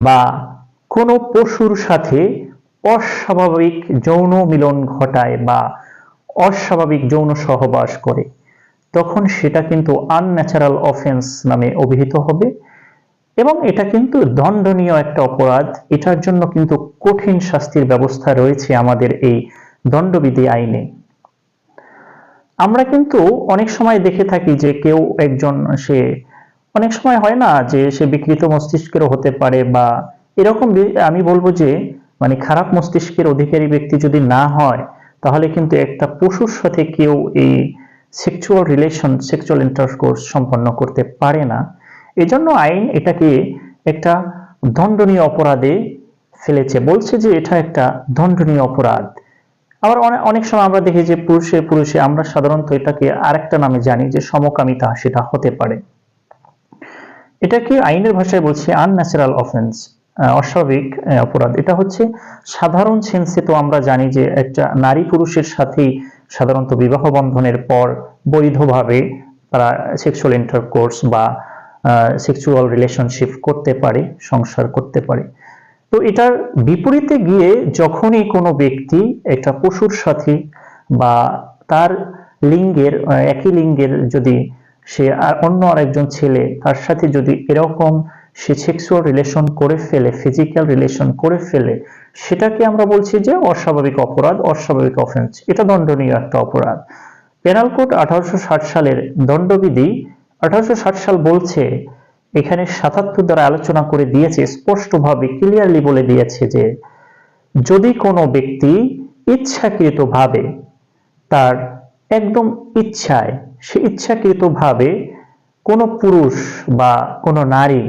বা কোনো পশুর সাথে অস্বাভাবিক যৌন মিলন ঘটায় বা অস্বাভাবিক যৌন সহবাস করে, তখন সেটা কিন্তু আনন্যাচারাল অফেন্স নামে অভিহিত হবে এবং এটা কিন্তু দণ্ডনীয় একটা অপরাধ। এটার জন্য কিন্তু কঠিন শাস্তির ব্যবস্থা রয়েছে আমাদের এই দণ্ডবিধি আইনে। আমরা কিন্তু অনেক সময় দেখে থাকি যে কেউ একজন সে অনেক সময় হয় না যে সে বিকৃত মস্তিষ্কেরও হতে পারে বা এরকম আমি বলব যে মানে খারাপ মস্তিষ্কের অধিকারী ব্যক্তি যদি না হয়, তাহলে কিন্তু একটা পশুর সাথে কেউ এই সেক্সুয়াল রিলেশন সেক্সুয়াল ইন্টারকোর্স সম্পন্ন করতে পারে না। এজন্য আইন এটাকে একটা দণ্ডনীয় অপরাধে ফেলেছে। বলছে যে এটা একটা দণ্ডনীয় অপরাধ। আবার অনেক সময় আমরা দেখি যে পুরুষে পুরুষে আমরা সাধারণত এটাকে আরেকটা নামে জানি যে সমকামিতা সেটা হতে পারে। এটাকে আইনের ভাষায় বলছে আনন্যাচারাল অফেন্স অস্বাভাবিক অপরাধ। এটা হচ্ছে সাধারণ সেন্সে তো আমরা জানি যে একটা নারী পুরুষের সাথেই সাধারণত বিবাহ বন্ধনের পর বৈধভাবে তারা সেক্সুয়াল ইন্টারকোর্স বা সেক্সুয়াল রিলেশনশিপ করতে পারে, সংসার করতে পারে। তো এটার বিপরীতে গিয়ে যখনই কোনো ব্যক্তি একটা পশুর সাথে বা তার লিঙ্গের একই লিঙ্গের যদি সে আর অন্য আরেকজন ছেলে, তার সাথে যদি এরকম সে সেক্সুয়াল রিলেশন করে ফেলে ফিজিক্যাল রিলেশন করে ফেলে, সেটাকে আমরা বলছি যে অস্বাভাবিক অপরাধ, অস্বাভাবিক অফেন্স এটা দণ্ডনীয় একটা অপরাধ। পেনাল কোড আঠারোশো ষাট সালের দণ্ডবিধি আঠারোশো ষাট সাল বলছে, এখানে সাতাত্তর দ্বারা আলোচনা করে দিয়েছে, স্পষ্টভাবে ক্লিয়ারলি বলে দিয়েছে যে, যদি কোনো ব্যক্তি ইচ্ছাকৃতভাবে তার একদম ইচ্ছায়, সে ইচ্ছাকৃতভাবে কোনো পুরুষ বা কোনো নারী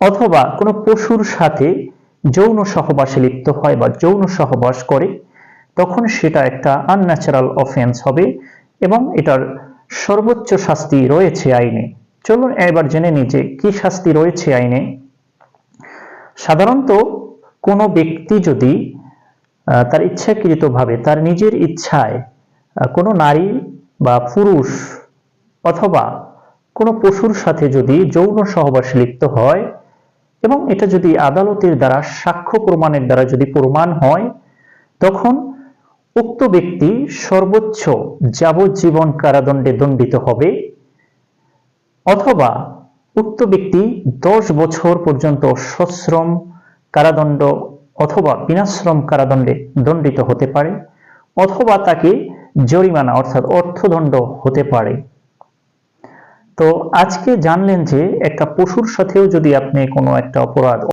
অথবা কোনো পশুর সাথে যৌন সহবাসে লিপ্ত হয় বা যৌন সহবাস করে, তখন সেটা একটা আনন্যাচারাল অফেন্স হবে এবং এটার সর্বোচ্চ শাস্তি রয়েছে আইনে। চলুন এবার জেনে নিই যে কি শাস্তি রয়েছে আইনে। সাধারণত কোনো ব্যক্তি যদি তার ইচ্ছাকৃতভাবে, তার নিজের ইচ্ছায় কোনো নারী বা পুরুষ অথবা কোনো পশুর সাথে যদি যৌন সহবাসে লিপ্ত হয় এবং এটা যদি আদালতের দ্বারা, সাক্ষ্য প্রমাণের দ্বারা যদি প্রমাণ হয়, তখন উক্ত ব্যক্তি সর্বোচ্চ যাবজ্জীবন কারাদণ্ডে দণ্ডিত হবে অথবা উক্ত ব্যক্তি দশ বছর পর্যন্ত সশ্রম কারাদণ্ড অথবা বিনাশ্রম কারাদণ্ডে দণ্ডিত হতে পারে, অথবা তাকে জরিমানা, অর্থাৎ অর্থদণ্ড হতে পারে। তো আজকে জানলেন যে একটা পশুর সাথেও যদি আপনি কোনো একটা অপরাধ